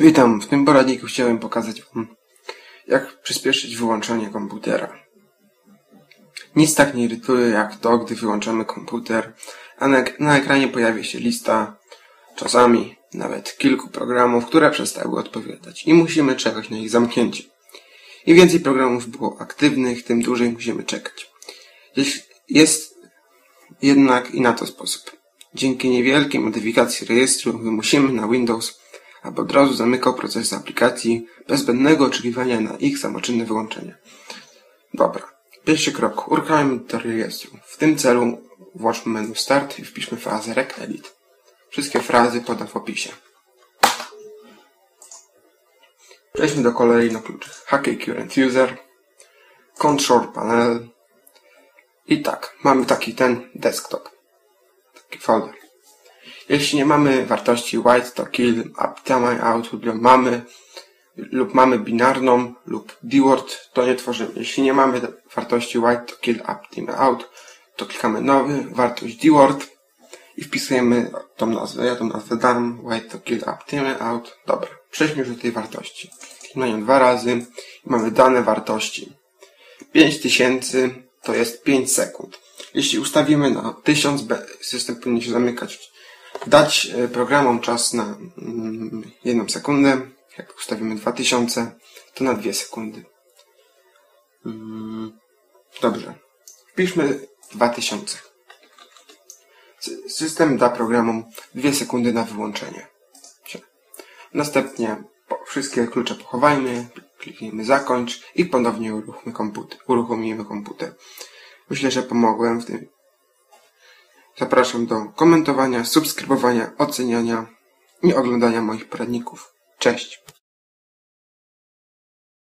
Witam, w tym poradniku chciałem pokazać Wam, jak przyspieszyć wyłączanie komputera. Nic tak nie irytuje jak to, gdy wyłączamy komputer, a na, na ekranie pojawia się lista, czasami nawet kilku programów, które przestały odpowiadać i musimy czekać na ich zamknięcie. Im więcej programów było aktywnych, tym dłużej musimy czekać. Jest jednak i na to sposób. Dzięki niewielkiej modyfikacji rejestru wymusimy na Windows aby od razu zamykał proces aplikacji bez zbędnego oczekiwania na ich samoczynne wyłączenie. Dobra. Pierwszy krok. Uruchamiamy do rejestru. W tym celu włączmy menu Start i wpiszmy frazę RecEdit. Wszystkie frazy podam w opisie. Przejdźmy do kolei na kluczy. Hackey Current User, Control Panel i tak, mamy taki ten desktop. Taki folder. Jeśli nie mamy wartości white to kill, up out lub mamy lub mamy binarną lub dword, to nie tworzymy. Jeśli nie mamy wartości white to kill, up out, to klikamy nowy, wartość dword i wpisujemy tą nazwę. Ja tą nazwę dam, white to kill, up out. Dobra, przejdźmy już do tej wartości. Kliknę dwa razy i mamy dane wartości. 5000 to jest 5 sekund. Jeśli ustawimy na 1000, system powinien się zamykać dać e, programom czas na mm, jedną sekundę. Jak ustawimy 2000, to na dwie sekundy. Mm, dobrze. Wpiszmy 2000. System da programom dwie sekundy na wyłączenie. Następnie wszystkie klucze pochowajmy, klikniemy zakończ i ponownie. Uruchomimy komputer. Myślę, że pomogłem w tym Zapraszam do komentowania, subskrybowania, oceniania i oglądania moich poradników. Cześć!